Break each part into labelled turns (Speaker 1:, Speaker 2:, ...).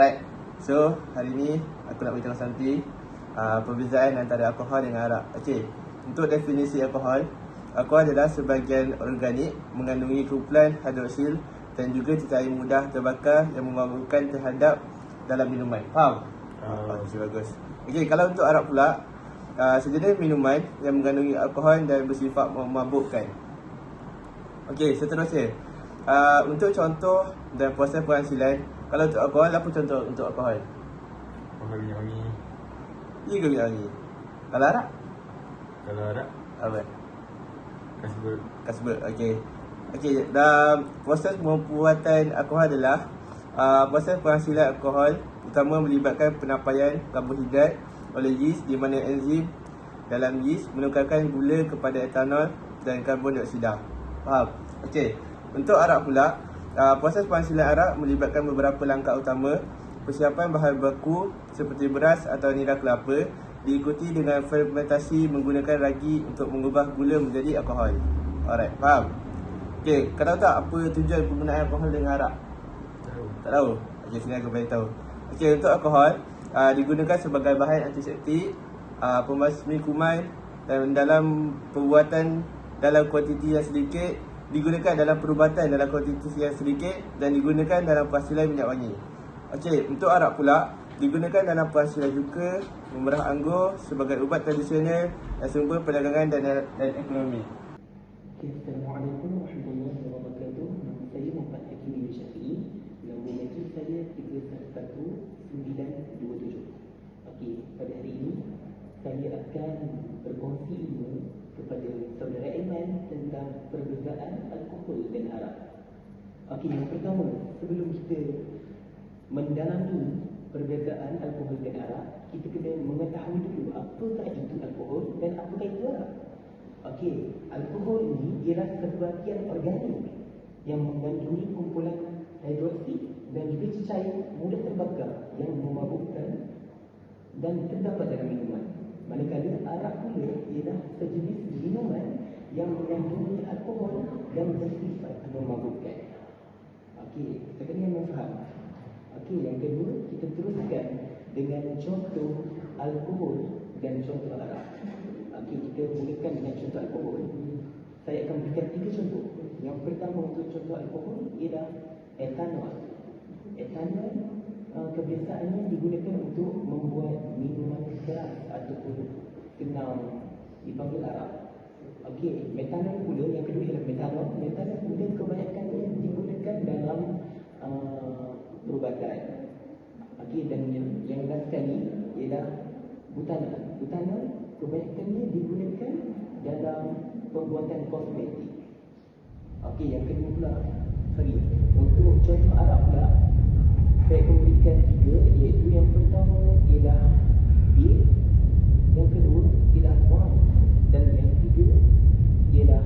Speaker 1: Right. So, hari ni aku nak beritahu Santi uh, perbezaan antara alkohol dengan arak. Okey. Untuk definisi alkohol, alkohol adalah sebahagian organik mengandungi kumpulan hidroksil dan juga tita air mudah terbakar yang memabukkan terhadap dalam minuman. Faham?
Speaker 2: Ah.
Speaker 1: Okey, bagus. Okey, kalau untuk arak pula, uh, sejenis minuman yang mengandungi alkohol dan bersifat memabukkan. Okey, seterusnya. Uh, untuk contoh dan proses penghasilan, kalau untuk alkohol, apa contoh untuk alkohol?
Speaker 2: Kalau minyak wangi
Speaker 1: Ia ke minyak wangi? Kalau arak?
Speaker 2: Kalau arak
Speaker 1: Apa?
Speaker 2: Kasbut
Speaker 1: Kasbut, okey. Okey, dalam proses pembuatan alkohol adalah uh, proses penghasilan alkohol utama melibatkan penampaian karbohidrat oleh yeast di mana enzim dalam yeast menukarkan gula kepada etanol dan karbon dioksida. Faham? Okey. Untuk arak pula, uh, proses penghasilan arak melibatkan beberapa langkah utama. Persiapan bahan baku seperti beras atau nira kelapa diikuti dengan fermentasi menggunakan ragi untuk mengubah gula menjadi alkohol. Alright, faham? Okey, kau tahu tak apa tujuan penggunaan alkohol dengan arak?
Speaker 2: Tahu
Speaker 1: Tak tahu? Okey, sini aku beritahu. Okey, untuk alkohol uh, digunakan sebagai bahan antiseptik, uh, pembasmi kuman dan dalam perbuatan dalam kuantiti yang sedikit digunakan dalam perubatan dalam kuantiti yang sedikit dan digunakan dalam penghasilan minyak wangi. Okey, untuk arak pula digunakan dalam penghasilan juga memerah anggur sebagai ubat tradisional dan sumber perdagangan dan, dan ekonomi.
Speaker 3: Okay, Assalamualaikum warahmatullahi wabarakatuh. Nama saya Muhammad Hakim bin Syafi'i. Nombor matrik saya 311927. Okey, pada hari ini saya akan berkongsi kepada saudara Aiman tentang perbezaan alkohol dan arak. Okey, yang pertama, sebelum kita mendalami perbezaan alkohol dan arak, kita kena mengetahui dulu apakah itu alkohol dan apakah itu arak. Okey, alkohol ini ialah sebahagian organik yang mengandungi kumpulan hidroksid dan juga cecair mudah terbakar yang memabukkan dan terdapat dalam minuman. Manakala arak pula ialah sejenis minuman yang mengandungi alkohol dan bersifat memabukkan. Okey, setakat ini memang faham. Okey, yang kedua kita teruskan dengan contoh alkohol dan contoh arak. Okey, kita mulakan dengan contoh alkohol. Saya akan berikan tiga contoh. Yang pertama untuk contoh alkohol ialah etanol. Etanol kebiasaannya digunakan untuk membuat minuman keras ataupun kenal dipanggil arak. Okey, metanol pula yang kedua ialah metanol. Metanol pula kebanyakannya digunakan dalam uh, perubatan. Okey, dan yang, yang last sekali ialah butanol. Butanol kebanyakannya digunakan dalam pembuatan kosmetik. Okey, yang kedua pula, sorry, untuk contoh arak pula, saya berikan tiga, iaitu yang pertama ialah bir, yang kedua ialah wine, dan yang ketiga ialah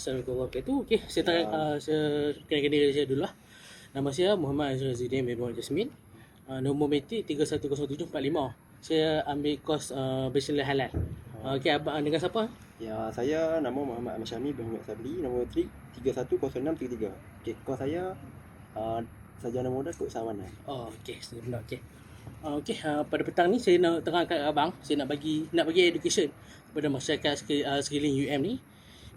Speaker 4: Assalamualaikum warahmatullahi wabarakatuh. Okey, saya terang uh, saya kenalkan diri saya dulu lah. Nama saya Muhammad Azrul Zidin bin Muhammad Jasmin. Uh, nombor metik 310745. Saya ambil kos uh, Bachelor Halal. Uh, Okey, abang dengan siapa?
Speaker 5: Ya, saya nama Muhammad Ahmad Syami bin Muhammad Sabli, nombor trik 310633. Okey, kos saya uh, sarjana muda kot Sawana.
Speaker 4: Oh, okey, sebenarnya okey. Uh, okey, uh, pada petang ni saya nak terangkan abang, saya nak bagi nak bagi education kepada masyarakat uh, sekeliling UM ni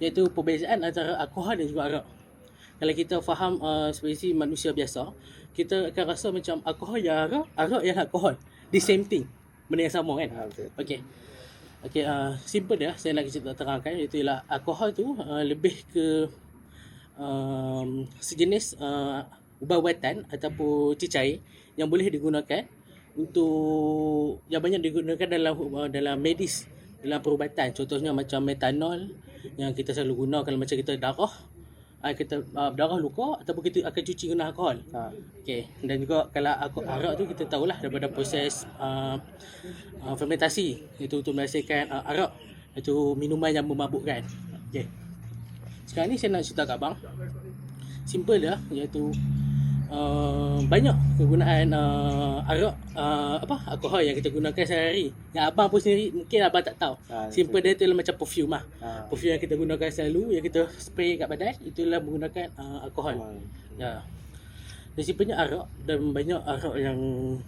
Speaker 4: iaitu perbezaan antara alkohol dan juga arak. Kalau kita faham uh, seperti manusia biasa, kita akan rasa macam alkohol yang arak, arak yang alkohol. The same thing. Benda yang sama kan?
Speaker 5: Betul.
Speaker 4: Okey. Okey, uh, simple dia saya nak cerita terangkan iaitu ialah alkohol tu uh, lebih ke um, sejenis uh, ubat-ubatan ataupun cecair yang boleh digunakan untuk yang banyak digunakan dalam uh, dalam medis dalam perubatan contohnya macam metanol yang kita selalu guna kalau macam kita darah uh, kita uh, darah luka ataupun kita akan cuci guna alkohol
Speaker 5: Ha,
Speaker 4: Okey, dan juga kalau aku arak tu kita tahulah daripada proses uh, uh, fermentasi itu untuk menghasilkan uh, arak itu minuman yang memabukkan. Okey. Sekarang ni saya nak cerita kat abang. Simple dia iaitu uh, banyak kegunaan uh, arak uh, apa alkohol yang kita gunakan sehari-hari. Yang abang pun sendiri mungkin abang tak tahu.
Speaker 5: ha,
Speaker 4: Simple dia tu macam perfume lah.
Speaker 5: Ha,
Speaker 4: Perfume yang kita gunakan selalu yang kita spray kat badan itulah menggunakan uh, alkohol.
Speaker 5: ha,
Speaker 4: Ya. Dan simpelnya arak dan banyak arak yang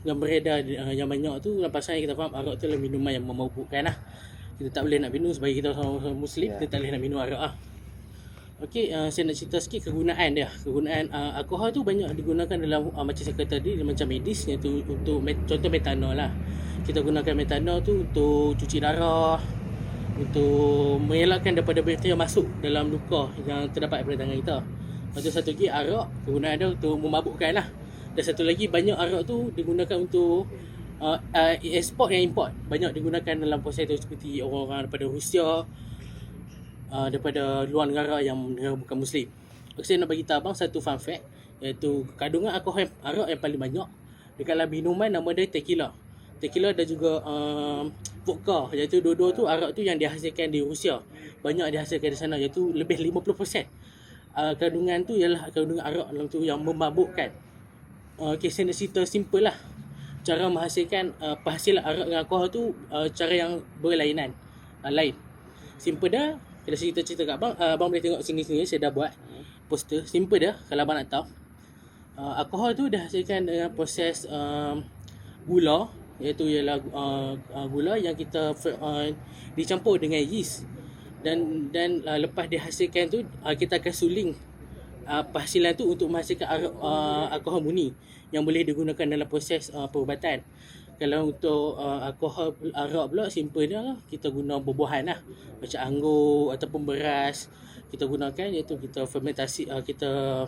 Speaker 4: yang beredar uh, yang banyak tu dan pasal kita faham arak tu adalah minuman yang memabukkan lah. Kita tak boleh nak minum sebagai kita sama muslim,
Speaker 5: Ya.
Speaker 4: kita tak boleh nak minum arak lah. Okey, uh, saya nak cerita sikit kegunaan dia. Kegunaan uh, alkohol tu banyak digunakan dalam uh, macam saya kata tadi macam medis iaitu untuk met, contoh metanol lah. Kita gunakan metanol tu untuk cuci darah, untuk mengelakkan daripada bakteria masuk dalam luka yang terdapat pada tangan kita. Lepas tu satu lagi arak kegunaan dia untuk memabukkan lah. Dan satu lagi banyak arak tu digunakan untuk uh, uh, export yang import. Banyak digunakan dalam proses tu seperti orang-orang daripada Rusia, uh, daripada luar negara yang negara bukan Muslim. Okay, saya nak bagi tahu abang satu fun fact iaitu kandungan alkohol arak yang paling banyak dekat dalam minuman nama dia tequila. Tequila dan juga um, vodka iaitu dua-dua tu arak tu yang dihasilkan di Rusia. Banyak dihasilkan di sana iaitu lebih 50%. Uh, kandungan tu ialah kandungan arak dalam tu yang memabukkan. Uh, okay, saya nak cerita simple lah. Cara menghasilkan uh, penghasilan arak dengan alkohol tu uh, cara yang berlainan. Uh, lain. Simple dah. Saya cerita-cerita kat abang, uh, abang boleh tengok sini-sini saya dah buat poster. Simple dah kalau abang nak tahu. Uh, alkohol tu dah hasilkan dengan proses um, gula iaitu ialah uh, gula yang kita uh, dicampur dengan yeast dan dan uh, lepas dihasilkan tu uh, kita akan suling uh, penghasilan tu untuk menghasilkan uh, alkohol murni yang boleh digunakan dalam proses uh, perubatan. Kalau untuk uh, alkohol arak pula simple dia lah. Kita guna buah-buahan lah. Macam anggur ataupun beras. Kita gunakan iaitu kita fermentasi uh, kita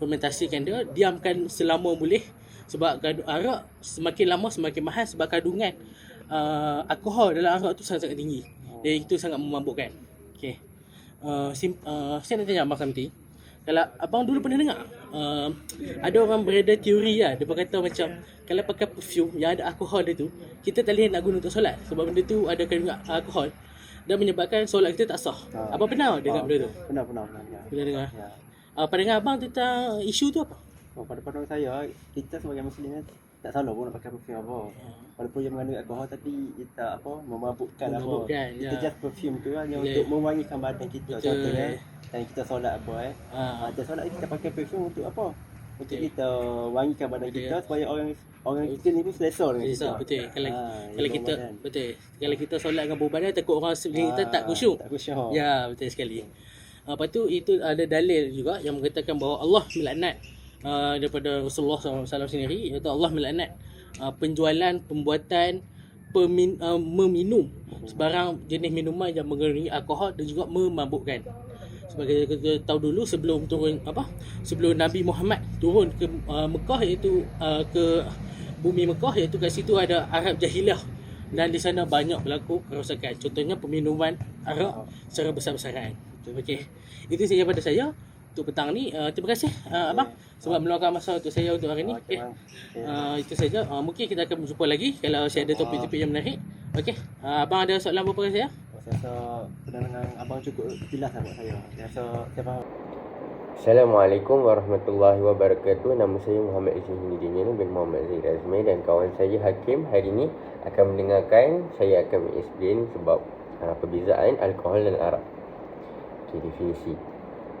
Speaker 4: fermentasikan dia, diamkan selama boleh sebab arak semakin lama semakin mahal sebab kandungan uh, alkohol dalam arak tu sangat-sangat tinggi. Dan itu sangat memabukkan. Okey. Uh, sim, uh, saya nak tanya abang something. Kalau abang dulu pernah dengar uh, ada orang beredar teori lah dia kata macam kalau pakai perfume yang ada alkohol dia tu kita tak boleh nak guna untuk solat sebab benda tu ada kandungan alkohol dan menyebabkan solat kita tak sah.
Speaker 5: Ha.
Speaker 4: Abang pernah dengar
Speaker 5: ha,
Speaker 4: benda tu?
Speaker 5: Pernah, pernah, pernah. Ya.
Speaker 4: Pernah dengar?
Speaker 5: Ya.
Speaker 4: Uh, pandangan abang tentang isu tu apa?
Speaker 5: Oh, pada pandang saya, kita sebagai Muslim kan tak salah pun nak pakai perfume apa. Walaupun dia mengandung alkohol tapi kita apa memabukkan,
Speaker 4: Memabukkan,
Speaker 5: apa. Kita
Speaker 4: ya.
Speaker 5: just perfume tu hanya
Speaker 4: Ya.
Speaker 5: untuk mewangikan badan kita
Speaker 4: Betul.
Speaker 5: contohnya. Dan kita solat apa eh.
Speaker 4: Ha.
Speaker 5: Ha, kita solat kita pakai perfume untuk apa? Untuk
Speaker 4: Betul.
Speaker 5: kita wangikan badan
Speaker 4: Betul.
Speaker 5: kita supaya orang orang kita ni pun selesa dengan kita.
Speaker 4: betul. Kalau
Speaker 5: Ha,
Speaker 4: kalau kita
Speaker 5: badan.
Speaker 4: betul. Kalau kita solat dengan bau badan takut orang sekeliling kita tak khusyuk.
Speaker 5: Tak khusyuk.
Speaker 4: Ya, betul sekali. Uh, lepas tu itu ada dalil juga yang mengatakan bahawa Allah melaknat uh, daripada Rasulullah SAW sendiri iaitu Allah melaknat uh, penjualan, pembuatan, pemin, uh, meminum sebarang jenis minuman yang mengandungi alkohol dan juga memabukkan. Sebagai kita tahu dulu sebelum turun apa? Sebelum Nabi Muhammad turun ke uh, Mekah iaitu uh, ke bumi Mekah iaitu kat situ ada Arab Jahiliah dan di sana banyak berlaku kerosakan. Contohnya peminuman arak secara besar-besaran. Okey. Itu saja pada saya untuk petang ni. Uh, terima kasih uh, abang sebab meluangkan masa untuk saya untuk hari ni.
Speaker 5: Okey. Okey.
Speaker 4: Uh, itu saja. Uh, mungkin kita akan berjumpa lagi kalau saya ada topik-topik yang menarik. Okey. Uh, abang ada soalan apa pada saya?
Speaker 5: Saya rasa penerangan abang cukup jelas lah buat saya. Saya rasa saya faham.
Speaker 6: Assalamualaikum warahmatullahi wabarakatuh Nama saya Muhammad Izzuddin Dinian bin Muhammad Zaid Azmi Dan kawan saya Hakim hari ini akan mendengarkan Saya akan mengisplain sebab uh, perbezaan alkohol dan arak okay, Definisi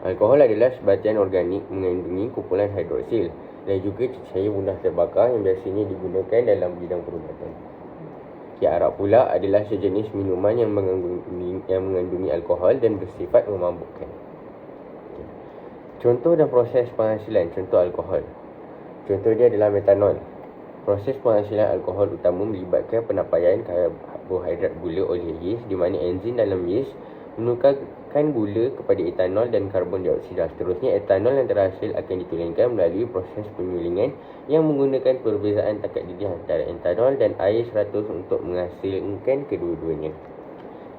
Speaker 6: Alkohol adalah sebatian organik mengandungi kumpulan hidroksil Dan juga cahaya mudah terbakar yang biasanya digunakan dalam bidang perubatan okay, Arak pula adalah sejenis minuman yang mengandungi, yang mengandungi alkohol dan bersifat memabukkan Contoh dan proses penghasilan contoh alkohol. Contoh dia adalah metanol. Proses penghasilan alkohol utama melibatkan penapaian karbohidrat gula oleh yeast di mana enzim dalam yeast menukarkan gula kepada etanol dan karbon dioksida. Seterusnya etanol yang terhasil akan ditulenkan melalui proses penyulingan yang menggunakan perbezaan takat didih antara etanol dan air 100 untuk menghasilkan kedua-duanya.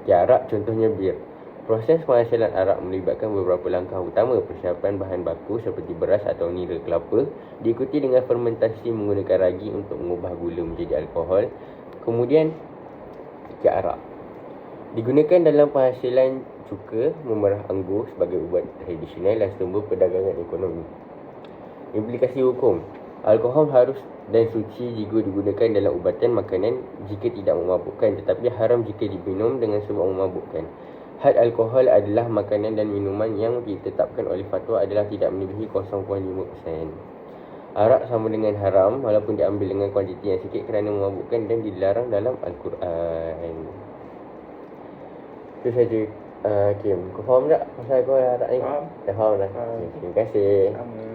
Speaker 6: Jarak contohnya bir. Proses penghasilan arak melibatkan beberapa langkah utama persiapan bahan baku seperti beras atau nira kelapa diikuti dengan fermentasi menggunakan ragi untuk mengubah gula menjadi alkohol kemudian ikat arak digunakan dalam penghasilan cuka memerah anggur sebagai ubat tradisional dan sumber perdagangan ekonomi implikasi hukum alkohol harus dan suci jika digunakan dalam ubatan makanan jika tidak memabukkan tetapi haram jika diminum dengan sebab memabukkan Had alkohol adalah makanan dan minuman yang ditetapkan oleh fatwa adalah tidak melebihi 0.5%. Arak sama dengan haram walaupun diambil dengan kuantiti yang sikit kerana memabukkan dan dilarang dalam Al-Quran. Itu saja uh, Kim. Kau faham tak pasal kau arak ni?
Speaker 2: Faham.
Speaker 6: Dah faham dah.
Speaker 2: Faham.
Speaker 6: Okay, terima kasih.
Speaker 2: Sama.